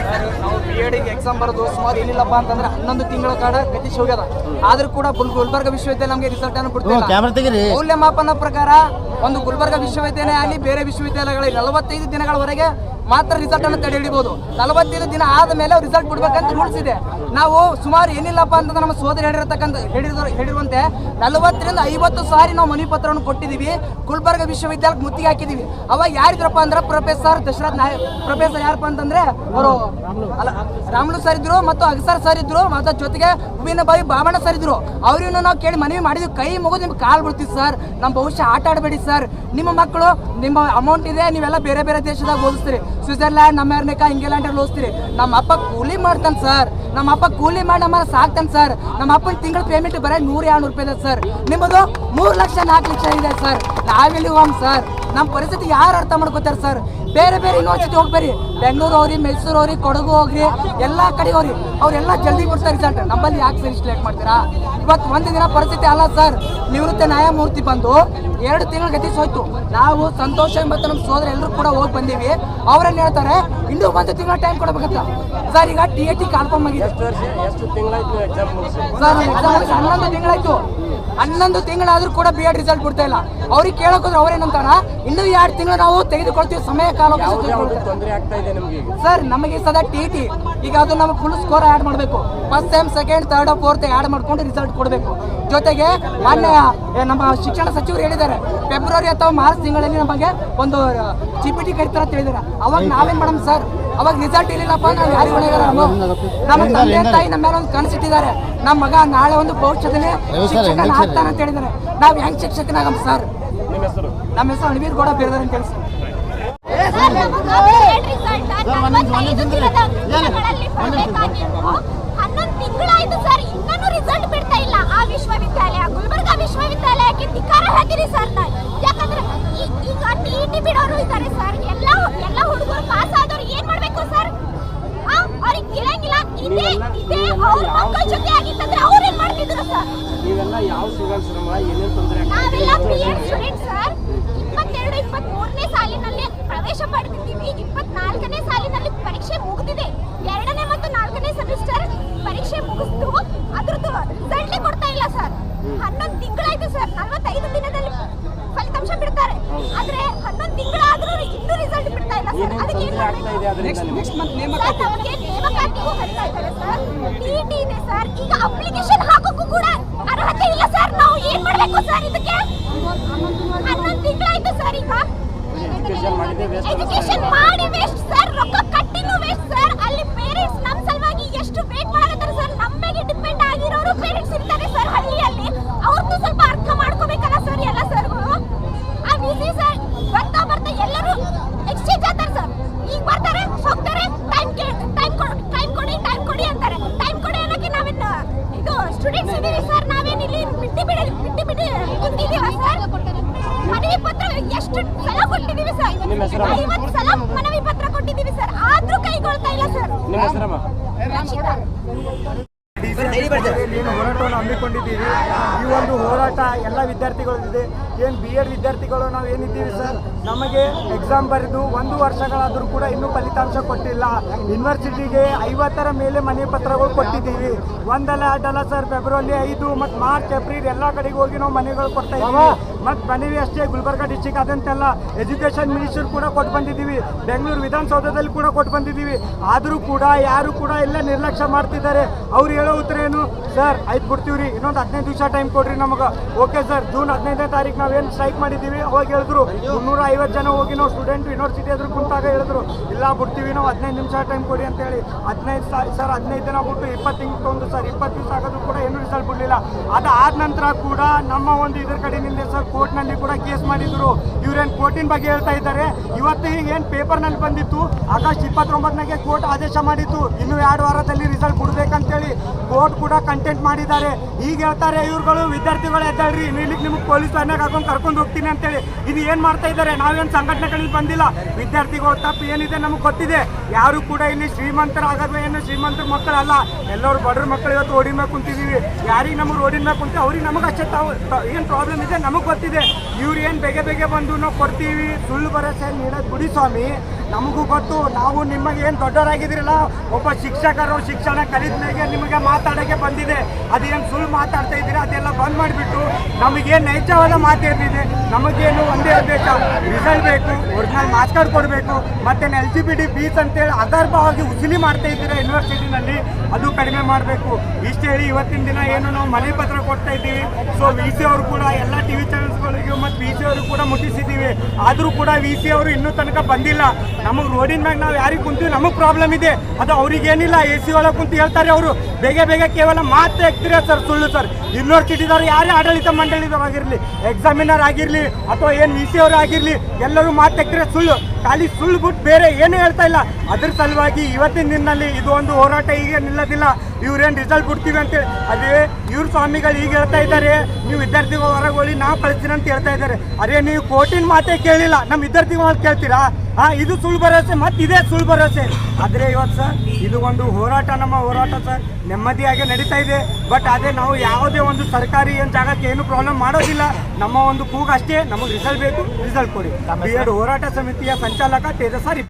나름 ಎಡಿಗೆ exam ಬರೋದು ಸುಮಾರು ಏನಿಲ್ಲಪ್ಪ ಅಂತಂದ್ರೆ ಹನ್ನೊಂದು ತಿಂಗಳ ಕಾಡ ಗತಿ ಹೋಗ್ಯದ ಆದ್ರೂ ಕೂಡ ಗುಲ್- ಗುಲ್ಬರ್ಗ ವಿಶ್ವವಿದ್ಯಾಲಯ ನಮಗೆ ರಿಸಲ್ಟ್ ಅನ್ನು ತೆಗಿರಿ. ಮೌಲ್ಯಮಾಪನ ಪ್ರಕಾರ ಒಂದು ಗುಲ್ಬರ್ಗ ವಿಶ್ವವಿದ್ಯಾಲಯ ಆಗಲಿ ಬೇರೆ ವಿಶ್ವವಿದ್ಯಾಲಯಗಳಲ್ಲಿ ನಲವತ್ತೈದು ದಿನಗಳವರೆಗೆ ಮಾತ್ರ ರಿಸಲ್ಟ್ ಅನ್ನು ತಡೆ ಹಿಡಿಬಹುದು ನಲವತ್ತೈದು ದಿನ ಆದ ಮೇಲೆ ರಿಸಲ್ಟ್ ಕೊಡ್ಬೇಕಂತ ರೂಲ್ಸ್ ಇದೆ ನಾವು ಸುಮಾರು ಏನಿಲ್ಲಪ್ಪ ಅಂತಂದ್ರೆ ನಮ್ಮ ಸೋದರಿ ಹೇಳಿರತಕ್ಕಂತ ಹೇಳಿರೋ ಹೇಳಿರುವಂತೆ ನಲವತ್ತರಿಂದ ಐವತ್ತು ಸಾರಿ ನಾವು ಮನವಿ ಪತ್ರವನ್ನು ಕೊಟ್ಟಿದ್ದೀವಿ. ಗುಲ್ಬರ್ಗ ವಿಶ್ವವಿದ್ಯಾಲಯಕ್ಕೆ ಮುತ್ತಿಗೆ ಹಾಕಿದೀವಿ ಅವಾಗ ಯಾರಿದ್ರಪ್ಪ ಅಂದ್ರೆ ಪ್ರೊಫೆಸರ್ ದಶರಥ್ ನಾಯಕ್ ಪ್ರೊಫೆಸರ್ ಯಾರಪ್ಪ ಅಂತಂದ್ರೆ ಅವರು ಅಲ್ಲ ರಾಮುಲು ಸರ್ ಇದ್ರು ಮತ್ತು ಅಗಸರ್ ಸರ್ ಇದ್ರು ಮತ್ತು ಜೊತೆಗೆ ಹೂವಿನ ಬಾಯಿ ಬಾಮಣ್ಣ ಸರ್ ಇದ್ರು. ನಾವು ಕೇಳಿ ಮನವಿ ಮಾಡಿದ್ವಿ. ಕೈ ಮುಗಿದು ನಿಮ್ಗೆ ಕಾಲು ಬಿಡ್ತೀವಿ ಸರ್ ನಮ್ಮ ಭವಿಷ್ಯ ಆಟ ಆಡಬೇಡಿ ಸರ್ ನಿಮ್ಮ ಮಕ್ಕಳು, ನಿಮ್ಮ ಅಮೌಂಟ್ ಇದೆ, ನೀವೆಲ್ಲ ಬೇರೆ ಬೇರೆ ದೇಶದಾಗ ಓದಿಸ್ತೀರಿ. ಸ್ವಿಟ್ಜರ್ಲ್ಯಾಂಡ್ ನಮ್ಮ ಇಂಗ್ಲೆಂಡ್ ಅಲ್ಲಿ ಓದಿಸ್ತೀರಿ. ನಮ್ಮ ಅಪ್ಪ ಕೂಲಿ ಮಾಡ್ತಾನೆ ಸರ್ ನಮ್ಮ ಅಪ್ಪ ಕೂಲಿ ಮಾಡಿ ನಮ್ಮ ಸಾಕ್ತಾನೆ ಸರ್ ನಮ್ಮ ಅಪ್ಪನ ತಿಂಗಳ ಪೇಮೆಂಟ್ ಬರೀ ನೂರ ಎರಡು ರೂಪಾಯಿ ಇದೆ ಸರ್ ನಿಮ್ಮದು ಮೂರು ಲಕ್ಷ, ನಾಲ್ಕು ಲಕ್ಷ ಇದೆ ಸರ್ ನಾವೆಲ್ಲಿ ಹೋಮ್ ಸರ್. ನಮ್ಮ ಪರಿಸ್ಥಿತಿ ಯಾರು ಅರ್ಥ ಮಾಡ್ಕೋತಾರೆ ಸರ್? ಬೇರೆ ಬೇರೆ ಯೂನಿವರ್ಸಿಟಿ ಹೋಗ್ಬೇರಿ ಬೆಂಗಳೂರು ಹೋಗ್ರಿ ಮೈಸೂರು ಹೋಗ್ರಿ ಕೊಡಗು ಹೋಗ್ರಿ ಎಲ್ಲ ಕಡೆ ಹೋಗ್ರಿ. ಅವರೆಲ್ಲ ಜಲ್ದಿ ಕೊಡ್ತಾರೆ ರಿಸಲ್ಟ್ ನಮ್ಮಲ್ಲಿ ಯಾಕೆ ಸರ್ ಇಷ್ಟು ಲೇಟ್ ಮಾಡ್ತೀರಾ? ಇವತ್ತು ಒಂದು ದಿನ ಪರಿಸ್ಥಿತಿ ಅಲ್ಲ ಸರ್. ನಿವೃತ್ತ ನ್ಯಾಯಮೂರ್ತಿ ಬಂದು ಎರಡು ತಿಂಗಳು ಗತಿ ಸೋಯ್ತು. ನಾವು ಸಂತೋಷ ಮತ್ತು ನಮ್ಮ ಸೋದರ ಎಲ್ಲರೂ ಕೂಡ ಹೋಗಿ ಬಂದೀವಿ. ಅವ್ರೇನು ಹೇಳ್ತಾರೆ ಇನ್ನೂ ಒಂದು ತಿಂಗಳ ಟೈಮ್ ಕೊಡಬೇಕಂತ. ಸರ್ ಈಗ ಟಿ ಎ ಟಿ ಕನ್ಫರ್ಮ್ ಆಗಿದೆ ಸರ್ ಎಕ್ಸಾಮ್ ಹನ್ನೊಂದು ತಿಂಗಳಾಯ್ತು. ಹನ್ನೊಂದು ತಿಂಗಳಾದರೂ ಕೂಡ ಬಿ ಎಡ್ ರಿಸಲ್ಟ್ ಬಿಡ್ತಾ ಇಲ್ಲ. ಅವ್ರಿಗೆ ಕೇಳಕ್ ಹೋದ್ರೆ ಅವ್ರೇನಂತಾರ ಇನ್ನು ಎರಡು ತಿಂಗಳು ನಾವು ತೆಗೆದುಕೊಳ್ತೀವಿ ಸಮಯ ಕಾಲ ತೊಂದರೆ ಆಗ್ತಾ ಇದೆ ನಿಮ್ಗೆ ಸರ್ ನಮಗೆ ಸದಾ ಟಿ ಟಿ ಈಗ ಅದು ನಮಗೆ ಫುಲ್ ಸ್ಕೋರ್ ಆ್ಯಡ್ ಮಾಡಬೇಕು. First time second third fourth add ಮಾಡ್ಕೊಂಡು ರಿಸಲ್ಟ್ ಕೊಡಬೇಕು. ಜೊತೆಗೆ ಮಾನ್ಯ ನಮ್ಮ ಶಿಕ್ಷಣ ಸಚಿವರು ಹೇಳಿದ್ದಾರೆ ಫೆಬ್ರವರಿ ಅಥವಾ ಮಾರ್ಚ್ ತಿಂಗಳಲ್ಲಿ ನಮಗೆ ಒಂದು ಜಿ ಪಿ ಟಿ ಕರಿತಾರೆ ಅಂತ ಹೇಳಿದ್ದಾರೆ. ಅವಾಗ ನಾವೇನು ಮಾಡೋಣ ಸರ್? ಅವಾಗ ರಿಸಲ್ಟ್ ಇರಲಿಲ್ಲಪ್ಪ ನಾವು ಯಾರಿಗೆ ಹೊಣೆಗಾರ ನಮ್ಮ ತಂದೆ ತಾಯಿ ನಮ್ಮ ಮೇಲೆ ಒಂದು ಕನಸಿಟ್ಟಿದ್ದಾರೆ ನಮ್ಮ ಮಗ ನಾಳೆ ಒಂದು ಭವಿಷ್ಯದಲ್ಲಿ ಶಿಕ್ಷಕನ ಆಗ್ತಾನೆ ಅಂತ ಹೇಳಿದ್ದಾರೆ. ನಾವು ಹೆಂಗ್ ಶಿಕ್ಷಕನಾಗಮ್ಮ ಸರ್? ನಿಮ್ಮ ಹೆಸರು ನಮ್ಮ ಹೆಸರು ಅಣಿವೀರ್ ಗೌಡ ಬೇರೆದಾರೆ ಅಂತ ಹೇಳಿ ಸರ್. ಹನ್ನೊಂದು ತಿಂಗಳಾಯ್ತು ಸರ್ ಇನ್ನೂ ರಿಸಲ್ಟ್ ಬಿಡ್ತಾ ಇಲ್ಲ. ಆ ವಿಶ್ವವಿದ್ಯಾಲಯ ಗುಲ್ಬರ್ಗಾ ವಿಶ್ವವಿದ್ಯಾಲಯಕ್ಕೆ ಧಿಕ್ಕಾರ ಹಾಕಿರಿ ಸರ್ ನಾನು ಯಾಕಂದ್ರೆ ಈ- ಈಗ ಟಿ ಟಿ ಬಿಡೋರು ಇದ್ದಾರೆ ಸರ್ ಎಲ್ಲ ಎಲ್ಲ ಹುಡುಗರು ಪಾಸ್ ಆದವ್ರು ಏನ್ ಮಾಡ್ಬೇಕು ಸರ್ ಅವ್ರಿಗೆ ಇರಂಗಿಲ್ಲ ಇದೇ ಇದೇ ಅವ್ರ ಮಕ್ಕಳ ಜೊತೆ ಆಗಿತ್ತಂದ್ರೆ ಅವ್ರು ಏನ್ ಮಾಡ್ತಿದ್ರು ಸರ್? ನೀವೆಲ್ಲ ಯಾವ ಸ್ಟೂಡೆಂಟ್ಸ್ ನಮ್ಮ ಏನೇನು ತೊಂದರೆ ನಾವೆಲ್ಲ ಬಿ ಎಡ್ ಸ್ಟೂಡೆಂಟ್ ಸರ್. ಇಪ್ಪತ್ತೆರಡು ಇಪ್ಪತ್ಮೂರನೇ ಸಾಲಿನಲ್ಲಿ ಪ್ರವೇಶ ಪಡೆದಿದ್ದೀವಿ. ಇಪ್ಪತ್ನಾಲ್ಕನೇ ಸಾಲಿನಲ್ಲಿ ಪರೀಕ್ಷೆ ಮುಗಿದಿದೆ. ಎರಡನೇ ಮತ್ತು ನಾಲ್ಕನೇ ಸೆಮಿಸ್ಟರ್ ಪರೀಕ್ಷೆ ಮುಗಿಸ್ತು. ಅದ್ರದ್ದು ರಿಸಲ್ಟೇ ಕೊಡ್ತಾ ಇಲ್ಲ ಸರ್. ಹನ್ನೊಂದು ತಿಂಗಳಾಯ್ತು ಸರ್. ನಲ್ವತ್ತೈದು ದಿನದಲ್ಲಿ ಫಲಿತಾಂಶ ಬಿಡ್ತಾರೆ. ಆದ್ರೆ ಎಜುಕೇಶನ್ ಮಾಡಿ ವೇಸ್ಟ್ ಸರ್ ರೊಕ್ಕ ಕಟ್ಟಿನೂ ವೇಸ್ಟ್ ಸರ್ ಅಲ್ಲಿ ಪೇರೆಂಟ್ಸ್ ನಮ್ಮ ಸಲುವಾಗಿ ಎಷ್ಟು ವೇಟ್ ಮಾಡತ್ತಾರೆ ನಿಮ್ಮ ಹೆಸರು? ಐವತ್ತು ಸಲ ಮನವಿ ಪತ್ರ ಕೊಟ್ಟಿದ್ದೀವಿ ಸರ್. ಆದ್ರೂ ಕೈಗೊಳ್ತಾ ಇಲ್ಲ ಸರ್. ನಿಮ್ಮ ಹೆಸರಮ್ಮ ರಕ್ಷಿತಾ. ಏನು ಹೋರಾಟವನ್ನು ಹಮ್ಮಿಕೊಂಡಿದ್ದೀವಿ ಈ ಒಂದು ಹೋರಾಟ ಎಲ್ಲ ವಿದ್ಯಾರ್ಥಿಗಳಿದೆ ಏನು ಬಿ ಎಡ್ ವಿದ್ಯಾರ್ಥಿಗಳು ನಾವು ಏನಿದ್ದೀವಿ ಸರ್? ನಮಗೆ ಎಕ್ಸಾಮ್ ಬರೆದು ಒಂದು ವರ್ಷಗಳಾದರೂ ಕೂಡ ಇನ್ನೂ ಫಲಿತಾಂಶ ಕೊಟ್ಟಿಲ್ಲ. ಯೂನಿವರ್ಸಿಟಿಗೆ ಐವತ್ತರ ಮೇಲೆ ಮನೆ ಪತ್ರಗಳು ಕೊಟ್ಟಿದ್ದೀವಿ. ಒಂದಲ್ಲ ಅಡ್ಡಲ್ಲ ಸರ್ ಫೆಬ್ರವರಿ ಐದು ಮತ್ತು ಮಾರ್ಚ್ ಏಪ್ರಿಲ್ ಎಲ್ಲ ಕಡೆಗೆ ಹೋಗಿ ನಾವು ಮನೆಗಳು ಕೊಡ್ತಾ ಇದ್ದೀವಿ. ಮತ್ತು ಮನವಿ ಅಷ್ಟೇ ಗುಲ್ಬರ್ಗ ಡಿಸ್ಟಿಕ್ ಆದಂತೆಲ್ಲ ಎಜುಕೇಷನ್ ಮಿನಿಸ್ಟರ್ ಕೂಡ ಕೊಟ್ಟು ಬಂದಿದ್ದೀವಿ. ಬೆಂಗಳೂರು ವಿಧಾನಸೌಧದಲ್ಲಿ ಕೂಡ ಕೊಟ್ಟು ಬಂದಿದ್ದೀವಿ. ಆದರೂ ಕೂಡ ಯಾರು ಕೂಡ ಎಲ್ಲ ನಿರ್ಲಕ್ಷ್ಯ ಮಾಡ್ತಿದ್ದಾರೆ. ಅವ್ರು ಹೇಳೋ ಉತ್ತರ ಏನು? ಸರ್, ಆಯ್ತು ಬಿಡ್ತೀವಿ ಇನ್ನೊಂದು ಹದಿನೈದು ದಿವಸ ಟೈಮ್ ಕೊಡ್ರಿ ನಮಗೆ. Okay sir. ಜೂನ್ ಹದಿನೈದನೇ ತಾರೀಕು ನಾವೇನು ಸ್ಟ್ರೈಕ್ ಮಾಡಿದ್ದೀವಿ? ಅವಾಗ ಹೇಳಿದ್ರು. ಮುನ್ನೂರ ಐವತ್ತು ಜನ ಹೋಗಿ ನಾವು ಸ್ಟೂಡೆಂಟ್ ಯೂನಿವರ್ಸಿಟಿ ಎದುರು ಕುಂತಾಗ ಹೇಳಿದ್ರು. ಇಲ್ಲ, ಬಿಡ್ತೀವಿ. ನಾವು ಹದಿನೈದು ನಿಮಿಷ ಟೈಮ್ ಕೊಡಿ ಅಂತ ಹೇಳಿ. ಹದಿನೈದು ಸರ್, ಹದಿನೈದು ದಿನ ಬಿಟ್ಟು ಇಪ್ಪತ್ತು ತೊಂದು ಸರ್, ಇಪ್ಪತ್ತು ದಿವಸ ಆಗೋದು ಕೂಡ ಏನು ರಿಸಲ್ಟ್ ಬಿಡಲಿಲ್ಲ. ಅದಾದ ನಂತರ ಕೂಡ ನಮ್ಮ ಒಂದು ಇದ್ರ ಕಡೆಯಿಂದ ಸರ್ ಕೋರ್ಟ್ನಲ್ಲಿ ಕೂಡ ಕೇಸ್ ಮಾಡಿದ್ರು. ಇವ್ರೇನು ಕೋರ್ಟಿನ ಬಗ್ಗೆ ಹೇಳ್ತಾ ಇದ್ದಾರೆ. ಇವತ್ತು ಏನು ಪೇಪರ್ನಲ್ಲಿ ಬಂದಿತ್ತು? ಆಗಸ್ಟ್ ಇಪ್ಪತ್ತೊಂಬತ್ತನಾಗೆ ಕೋರ್ಟ್ ಆದೇಶ ಮಾಡಿತ್ತು. ಇನ್ನು ಎರಡು ವಾರದಲ್ಲಿ ರಿಸಲ್ಟ್ ಕೊಡಬೇಕಂತೇಳಿ ಕೋರ್ಟ್ ಕೂಡ ಕಂಟೆಂಟ್ ಮಾಡಿದ್ದಾರೆ. ಈಗ ಹೇಳ್ತಾರೆ ಇವ್ರುಗಳು, ವಿದ್ಯಾರ್ಥಿಗಳು ಎದ್ದಾಳ್ರಿ ಇಲ್ಲಿಗೆ ನಿಮಗೆ ಪೊಲೀಸ್ ಠಾಣೆಗೆ ಹಾಕೊಂಡು ಕರ್ಕೊಂಡು ಹೋಗ್ತೀನಿ ಅಂತೇಳಿ. ಇದು ಏನು ಮಾಡ್ತಾ ಇದ್ದಾರೆ? ನಾವೇನು ಸಂಘಟನೆಗಳಿಗೆ ಬಂದಿಲ್ಲ. ವಿದ್ಯಾರ್ಥಿಗಳು ತಪ್ಪು ಏನಿದೆ ನಮಗೆ ಗೊತ್ತಿದೆ. ಯಾರು ಕೂಡ ಇಲ್ಲಿ ಶ್ರೀಮಂತರಾಗೋದು ಏನು ಶ್ರೀಮಂತರ ಮಕ್ಕಳಲ್ಲ. ಎಲ್ಲರೂ ಬಡ್ರ ಮಕ್ಕಳು ಇವತ್ತು ರೋಡಿನ ಮೇಲೆ ಕುಂತಿದ್ದೀವಿ ಯಾರಿಗೆ ನಮಗೆ ರೋಡಿನ ಮೇಲೆ ಕುಂತೀವಿ ಅವ್ರಿಗೆ ನಮಗೆ ಅಷ್ಟೇ ತಾವು ಏನು ಪ್ರಾಬ್ಲಮ್ ಇದೆ? ನಮಗೆ ಗೊತ್ತಿದೆ ಇವ್ರು ಏನು ಬೇಗ ಬೇಗ ಬಂದು ನಾವು ಕೊಡ್ತೀವಿ. ಸುಳ್ಳು ಭರವಸೆ ನೀಡೋದು ಗುಡಿ ಸ್ವಾಮಿ. ನಮಗೂ ಗೊತ್ತು, ನಾವು ನಿಮಗೆ ಏನು ದೊಡ್ಡವರಾಗಿದ್ದೀರಲ್ಲ, ಒಬ್ಬ ಶಿಕ್ಷಕರು ಶಿಕ್ಷಣ ಕಲಿತ ಮೇಲೆ ನಿಮಗೆ ಮಾತಾಡೋಕ್ಕೆ ಬಂದಿದೆ. ಅದೇನು ಸುಳ್ಳು ಮಾತಾಡ್ತಾ ಇದ್ದೀರಾ, ಅದೆಲ್ಲ ಬಂದ್ ಮಾಡಿಬಿಟ್ಟು ನಮಗೇನು ನೈಜವಾದ ಮಾತೇನಿದೆ ನಮಗೇನು ಒಂದೇ ಉದ್ದೇಶ ರಿಸಲ್ಟ್ ಬೇಕು ಒರಿಜಿನಲ್ ಮಾರ್ಕ್ಸ್ ಕಾರ್ಡ್ ಕೊಡಬೇಕು, ಮತ್ತು L G B D fees ಅಂತೇಳಿ ಅದರ್ಭವಾಗಿ ಉಸಿಲಿ ಮಾಡ್ತಾ ಇದ್ದೀರಾ ಯೂನಿವರ್ಸಿಟಿನಲ್ಲಿ ಅದು ಕಡಿಮೆ ಮಾಡಬೇಕು. ಇಷ್ಟು ಹೇಳಿ ಇವತ್ತಿನ ದಿನ ಏನು ನಾವು ಮನೆ ಪತ್ರ ಕೊಡ್ತಾ ಇದ್ದೀವಿ. ಸೊ ವಿ ಸಿ ಅವರು ಕೂಡ ಎಲ್ಲ ಟಿ ವಿ ಚಾನಲ್ಸ್ಗಳಿಗೂ ಮತ್ತು ವಿ ಸಿ ಅವರು ಕೂಡ ಮುಟ್ಟಿಸಿದ್ದೀವಿ. ಆದರೂ ಕೂಡ ವಿ ಸಿ ಅವರು ಇನ್ನೂ ತನಕ ಬಂದಿಲ್ಲ. ನಮಗೆ ರೋಡಿನ ಮ್ಯಾಗ ನಾವು ಯಾರಿಗೆ ಕುಂತೀವಿ, ನಮಗೆ ಪ್ರಾಬ್ಲಮ್ ಇದೆ. ಅದು ಅವ್ರಿಗೇನಿಲ್ಲ ಎ ಸಿ ಒಳಗೆ ಕುಂತು ಹೇಳ್ತಾರೆ ಅವರು. ಬೇಗ ಬೇಗ ಕೇವಲ ಮಾತು ಎಕ್ತಿರ ಸರ್, ಸುಳ್ಳು ಸರ್. ಯೂನಿವರ್ಸಿಟಿದವ್ರು ಯಾರೇ ಆಡಳಿತ ಮಂಡಳಿದವ್ರು ಆಗಿರಲಿ ಎಕ್ಸಾಮಿನರ್ ಆಗಿರಲಿ, ಅಥವಾ ಏನು ವಿ ಸಿ ಅವರು ಆಗಿರಲಿ, ಎಲ್ಲರೂ ಮಾತು ಎಕ್ತಿರ ಸುಳ್ಳು. ಖಾಲಿ ಸುಳ್ಳು ಬಿಟ್ಟು ಬೇರೆ ಏನು ಹೇಳ್ತಾ ಇಲ್ಲ. ಅದ್ರ ಸಲುವಾಗಿ ಇವತ್ತಿನ ದಿನದಲ್ಲಿ ಇದು ಒಂದು ಹೋರಾಟ ಈಗ ನಿಲ್ಲದಿಲ್ಲ. ಇವ್ರೇನು ರಿಸಲ್ಟ್ ಬಿಡ್ತೀವಿ ಅಂತೇಳಿ ಅದೇ ಇವ್ರ ಸ್ವಾಮಿಗಳು ಈಗ ಹೇಳ್ತಾ ಇದ್ದಾರೆ, ನೀವು ವಿದ್ಯಾರ್ಥಿಗಳು ಹೊರಗೋಳಿ ನಾ ಕಳಿಸ್ತೀನಿ ಅಂತ ಹೇಳ್ತಾ ಇದ್ದಾರೆ. ಅದೇ ನೀವು ಕೋರ್ಟಿನ ಮಾತೇ ಕೇಳಿಲ್ಲ. ನಮ್ಮ ವಿದ್ಯಾರ್ಥಿಗಳು ಕೇಳ್ತೀರಾ? ಹಾ, ಇದು ಸುಳ್ಳು ಭರವಸೆ ಮತ್ತೆ ಇದೇ ಸುಳ್ಳು ಭರವಸೆ. ಆದರೆ ಇವತ್ತು ಸರ್, ಇದು ಒಂದು ಹೋರಾಟ, ನಮ್ಮ ಹೋರಾಟ ಸರ್, ನೆಮ್ಮದಿಯಾಗಿ ನಡೀತಾ ಇದೆ. ಬಟ್ ಅದೇ ನಾವು ಯಾವುದೇ ಒಂದು ಸರ್ಕಾರಿ ಏನು ಜಾಗಕ್ಕೆ ಏನು ಪ್ರಾಬ್ಲಮ್ ಮಾಡೋದಿಲ್ಲ. ನಮ್ಮ ಒಂದು ಕೂಗು ಅಷ್ಟೇ, ನಮಗೆ ರಿಸಲ್ಟ್ ಬೇಕು. ರಿಸಲ್ಟ್ ಕೊಡಿ. ಬಿ ಎಡ್ ಹೋರಾಟ ಸಮಿತಿಯ ಸಂಚಾಲಕ ತೇಜಸ್ವಾರಿ